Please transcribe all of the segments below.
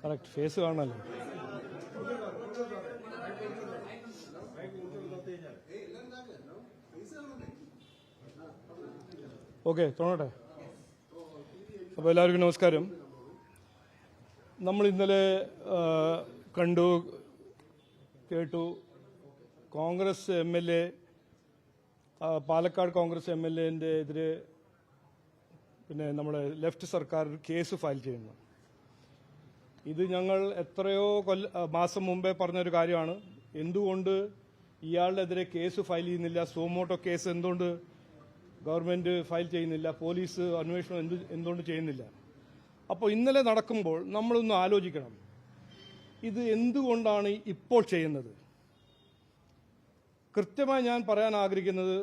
Correct. Face കാണാലോ okay തോന്നട്ടെ? അപ്പോൾ എല്ലാവർക്കും നമസ്കാരം. നമ്മൾ ഇന്നലെ കണ്ടു കേട്ടു Congress M L A Palakkad Congress M L എന്റെ എതിരെ പിന്നെ നമ്മുടെ ലെഫ്റ്റ് സർക്കാർ കേസ് ഫയൽ ചെയ്യുന്നു. ഇത് ഞങ്ങൾ എത്രയോ കൊല്ല മാസം മുമ്പേ പറഞ്ഞൊരു കാര്യമാണ്. എന്തുകൊണ്ട് ഇയാളുടെതിരെ കേസ് ഫയൽ ചെയ്യുന്നില്ല? സോമോട്ടോ കേസ് എന്തുകൊണ്ട് ഗവൺമെന്റ് ഫയൽ ചെയ്യുന്നില്ല? പോലീസ് അന്വേഷണം എന്ത് എന്തുകൊണ്ട് ചെയ്യുന്നില്ല? അപ്പോൾ ഇന്നലെ നടക്കുമ്പോൾ നമ്മളൊന്ന് ആലോചിക്കണം. ഇത് എന്തുകൊണ്ടാണ് ഇപ്പോൾ ചെയ്യുന്നത്? കൃത്യമായി ഞാൻ പറയാൻ ആഗ്രഹിക്കുന്നത്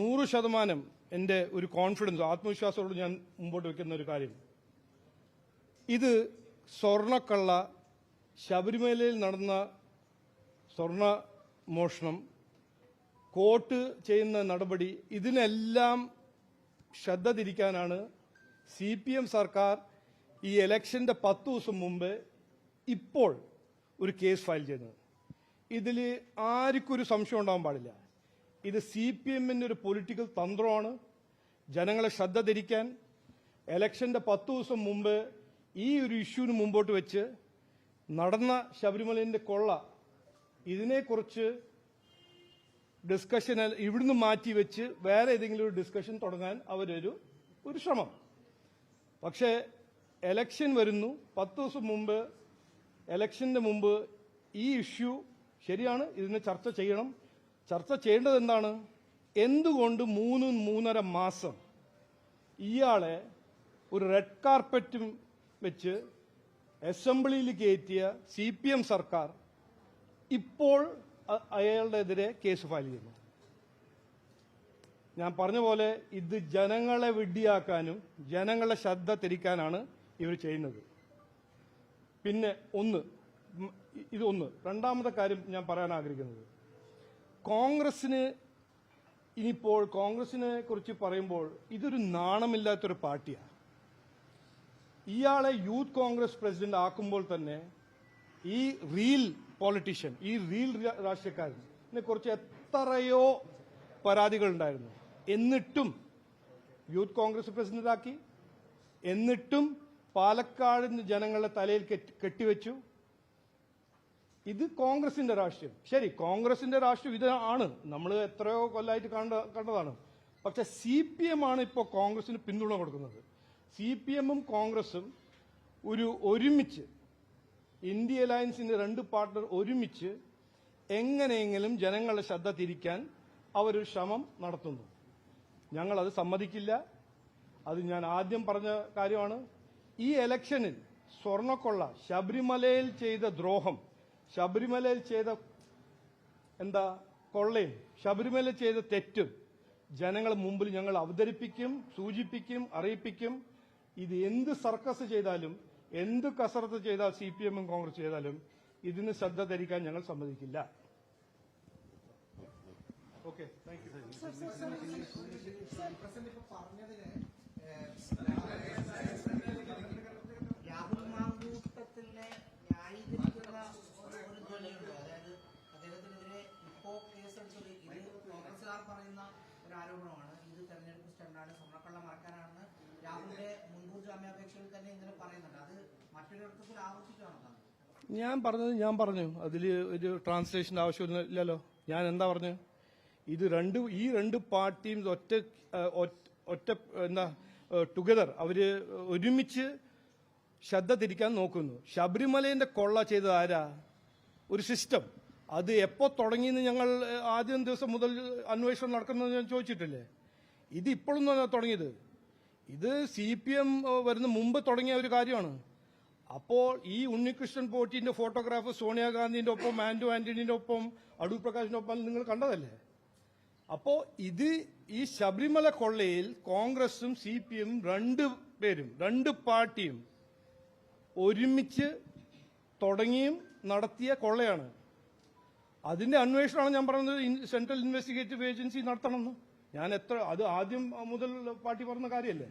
നൂറ് ശതമാനം എന്റെ ഒരു കോൺഫിഡൻസ് ആത്മവിശ്വാസത്തോട് ഞാൻ മുമ്പോട്ട് വെക്കുന്ന ഒരു കാര്യം. ഇത് സ്വർണക്കള്ള ശബരിമലയിൽ നടന്ന സ്വർണ മോഷണം കോട്ട് ചെയ്യുന്ന നടപടി ഇതിനെല്ലാം ശ്രദ്ധ തിരിക്കാനാണ് സി പി എം സർക്കാർ ഈ ഇലക്ഷന്റെ പത്ത് ദിവസം മുമ്പ് ഇപ്പോൾ ഒരു കേസ് ഫയൽ ചെയ്യുന്നത് ഇതിൽ ആർക്കൊരു സംശയം ഉണ്ടാകാൻ പാടില്ല. ഇത് സി പി എമ്മിന്റെ ഒരു പൊളിറ്റിക്കൽ തന്ത്രമാണ്. ജനങ്ങളെ ശ്രദ്ധ തിരിക്കാൻ ഇലക്ഷന്റെ പത്ത് ദിവസം മുമ്പ് ഈ ഒരു ഇഷ്യൂവിന് മുമ്പോട്ട് വെച്ച് നടന്ന ശബരിമലയിന്റെ കൊള്ള ഇതിനെക്കുറിച്ച് ഡിസ്കഷൻ ഇവിടുന്ന് മാറ്റി വെച്ച് വേറെ ഏതെങ്കിലും ഒരു ഡിസ്കഷൻ തുടങ്ങാൻ അവരൊരു ഒരു ശ്രമം. പക്ഷേ എലക്ഷൻ വരുന്നു. പത്ത് ദിവസം മുമ്പ് എലക്ഷന്റെ മുമ്പ് ഈ ഇഷ്യൂ ശരിയാണ് ഇതിനെ ചർച്ച ചെയ്യണം. ചർച്ച ചെയ്യേണ്ടത് എന്താണ് എന്തുകൊണ്ട് മൂന്ന് മൂന്നര മാസം ഇയാളെ ഒരു റെഡ് കാർപ്പറ്റും വെച്ച് അസംബ്ലിയിൽ കയറ്റിയ സി പി എം സർക്കാർ ഇപ്പോൾ അയാളുടെതിരെ കേസ് ഫയൽ ചെയ്യുന്നു. ഞാൻ പറഞ്ഞ പോലെ ഇത് ജനങ്ങളെ വിഡ്ഢിയാക്കാനും ജനങ്ങളെ ശ്രദ്ധ തിരിക്കാനാണ് ഇവർ ചെയ്യുന്നത്. പിന്നെ ഒന്ന് ഇതൊന്ന്. രണ്ടാമത്തെ കാര്യം ഞാൻ പറയാൻ ആഗ്രഹിക്കുന്നത്. കോൺഗ്രസിന് ഇനിയിപ്പോൾ കോൺഗ്രസിനെ കുറിച്ച് പറയുമ്പോൾ ഇതൊരു നാണമില്ലാത്തൊരു പാർട്ടിയാണ്. ഇയാളെ യൂത്ത് കോൺഗ്രസ് പ്രസിഡന്റ് ആക്കുമ്പോൾ തന്നെ ഈ റീൽ പോളിറ്റീഷ്യൻ ഈ റീൽ രാഷ്ട്രീയക്കാരനെ കുറിച്ച് എത്രയോ പരാതികൾ ഉണ്ടായിരുന്നു എന്നിട്ടും യൂത്ത് കോൺഗ്രസ് പ്രസിഡന്റാക്കി. എന്നിട്ടും പാലക്കാട് ജനങ്ങളുടെ തലയിൽ കെട്ടി- കെട്ടിവെച്ചു. ഇത് കോൺഗ്രസിന്റെ രാഷ്ട്രീയം. ശരി കോൺഗ്രസിന്റെ രാഷ്ട്രീയം ഇതാണ് നമ്മൾ എത്രയോ കൊല്ലായിട്ട് കണ്ട കണ്ടതാണ്. പക്ഷെ സി പി എം ആണ് ഇപ്പോൾ കോൺഗ്രസിന് പിന്തുണ കൊടുക്കുന്നത്. സി പി എമ്മും കോൺഗ്രസും ഒരു ഒരുമിച്ച് ഇന്ത്യ അലയൻസിന്റെ രണ്ട് പാർട്ണർ ഒരുമിച്ച് എങ്ങനെയെങ്കിലും ജനങ്ങളുടെ ശ്രദ്ധ തിരിക്കാൻ അവരൊരു ശ്രമം നടത്തുന്നു. ഞങ്ങളത് സമ്മതിക്കില്ല. അത് ഞാൻ ആദ്യം പറഞ്ഞ കാര്യമാണ്. ഈ ഇലക്ഷനിൽ സ്വർണക്കൊള്ള ശബരിമലയിൽ ചെയ്ത ദ്രോഹം ശബരിമലയിൽ ചെയ്ത എന്താ കൊള്ളയും ശബരിമല ചെയ്ത തെറ്റും ജനങ്ങളെ മുമ്പിൽ ഞങ്ങൾ അവതരിപ്പിക്കും സൂചിപ്പിക്കും അറിയിപ്പിക്കും. ഇത് എന്ത് സർക്കസ് ചെയ്താലും എന്ത് കസറത്ത് ചെയ്താൽ സി പി എമ്മും കോൺഗ്രസ് ചെയ്താലും ഇതിന് ശ്രദ്ധ ധരിക്കാൻ ഞങ്ങൾ സമ്മതിക്കില്ല. ഓക്കെ താങ്ക് ഒരു അതായത് ഞാൻ പറഞ്ഞത് ഞാൻ പറഞ്ഞു. അതിൽ ഒരു ട്രാൻസ്ലേഷൻ ആവശ്യമില്ലല്ലോ ഞാൻ എന്താ പറഞ്ഞു ഇത് രണ്ട് ഈ രണ്ട് പാർട്ടിയും ഒറ്റ ഒറ്റ എന്താ ടുഗദർ അവർ ഒരുമിച്ച് ശ്രദ്ധ തിരിക്കാൻ നോക്കുന്നു. ശബരിമലയുടെ കൊള്ള ചെയ്തത് ആരാ? ഒരു സിസ്റ്റം അത് എപ്പോ തുടങ്ങിയെന്ന് ഞങ്ങൾ ആദ്യം ദിവസം മുതൽ അന്വേഷണം നടക്കുന്നത് ഞാൻ ചോദിച്ചിട്ടില്ലേ? ഇത് ഇപ്പോഴൊന്നും തുടങ്ങിയത്. ഇത് സി പി എം വരുന്ന മുമ്പ് തുടങ്ങിയ ഒരു കാര്യമാണ്. അപ്പോൾ ഈ ഉണ്ണികൃഷ്ണൻ പോറ്റിന്റെ ഫോട്ടോഗ്രാഫ് സോണിയാഗാന്ധിന്റെ ഒപ്പം ആന്റോ ആന്റണിന്റെ ഒപ്പം അടൂർ പ്രകാശിന്റെ ഒപ്പം നിങ്ങൾ കണ്ടതല്ലേ? അപ്പോ ഇത് ഈ ശബരിമല കൊള്ളയിൽ കോൺഗ്രസും സി പി എം രണ്ട് പേരും രണ്ട് പാർട്ടിയും ഒരുമിച്ച് തുടങ്ങിയും നടത്തിയ കൊള്ളയാണ്. അതിന്റെ അന്വേഷണമാണ് ഞാൻ പറയുന്നത് സെൻട്രൽ ഇൻവെസ്റ്റിഗേറ്റീവ് ഏജൻസി നടത്തണമെന്ന്. ഞാൻ എത്ര അത് ആദ്യം മുതൽ പാർട്ടി പറഞ്ഞ കാര്യമല്ലേ?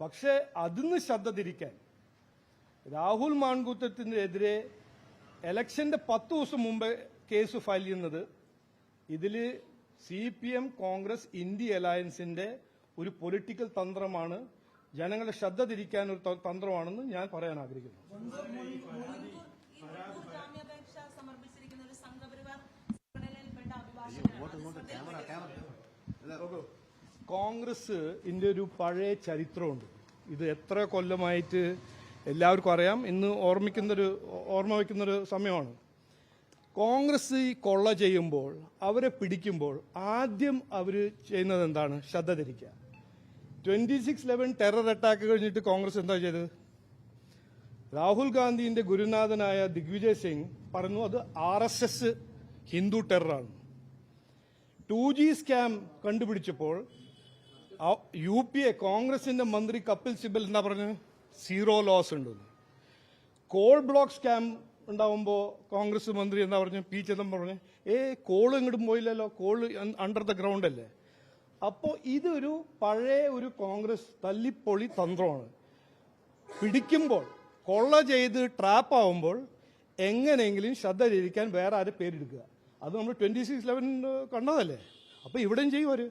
പക്ഷേ അതിന്ന് ശ്രദ്ധ തിരിക്കാൻ രാഹുൽ മാൺകൂട്ടത്തിനെതിരെ എലക്ഷന്റെ പത്ത് ദിവസം മുമ്പ് കേസ് ഫയൽ ചെയ്യുന്നത് ഇതിൽ C P M Congress India അലയൻസിന്റെ ഒരു പൊളിറ്റിക്കൽ തന്ത്രമാണ്. ജനങ്ങളുടെ ശ്രദ്ധ തിരിക്കാൻ ഒരു തന്ത്രമാണെന്ന് ഞാൻ പറയാൻ ആഗ്രഹിക്കുന്നു. കോൺഗ്രസ് ഇതിന്റെ ഒരു പഴയ ചരിത്രമുണ്ട്. ഇത് എത്ര കൊല്ലമായിട്ട് എല്ലാവർക്കും അറിയാം. ഇന്ന് ഓർമ്മിക്കുന്നൊരു ഓർമ്മ വയ്ക്കുന്നൊരു സമയമാണ്. കോൺഗ്രസ് ഈ കൊള്ള ചെയ്യുമ്പോൾ അവരെ പിടിക്കുമ്പോൾ ആദ്യം അവർ ചെയ്യുന്നത് എന്താണ്? ശ്രദ്ധ തിരിക്കുക. Twenty six eleven terror attack കഴിഞ്ഞിട്ട് കോൺഗ്രസ് എന്താ ചെയ്തത്? രാഹുൽ ഗാന്ധിന്റെ ഗുരുനാഥനായ ദിഗ്വിജയ് സിംഗ് പറഞ്ഞു അത് ആർ എസ് എസ് ഹിന്ദു ടെററാണ്. ടു ജി സ്കാം കണ്ടുപിടിച്ചപ്പോൾ യു പി എ കോൺഗ്രസിന്റെ മന്ത്രി കപിൽ സിബൽ എന്താ പറഞ്ഞു സീറോ ലോസ് ഉണ്ടെന്ന്. കോൾ ബ്ലോക്ക് സ്കാം ഉണ്ടാവുമ്പോൾ കോൺഗ്രസ് മന്ത്രി എന്താ പറഞ്ഞു? പി ചിദംബരം പറഞ്ഞു ഏ കോൾ ഇങ്ങോട്ടും പോയില്ലല്ലോ കോൾ അണ്ടർ ദ ഗ്രൗണ്ട് അല്ലേ? അപ്പോൾ ഇതൊരു പഴയ ഒരു കോൺഗ്രസ് തല്ലിപ്പൊളി തന്ത്രമാണ്. പിടിക്കുമ്പോൾ കൊള്ള ചെയ്ത് ട്രാപ്പ് ആവുമ്പോൾ എങ്ങനെയെങ്കിലും ശ്രദ്ധ തിരിക്കാൻ വേറെ ആരും പേരെടുക്കുക അത് നമ്മൾ ട്വന്റി സിക്സ് ലെവൻ കണ്ടതല്ലേ? അപ്പൊ ഇവിടെയും ചെയ്യും അവർ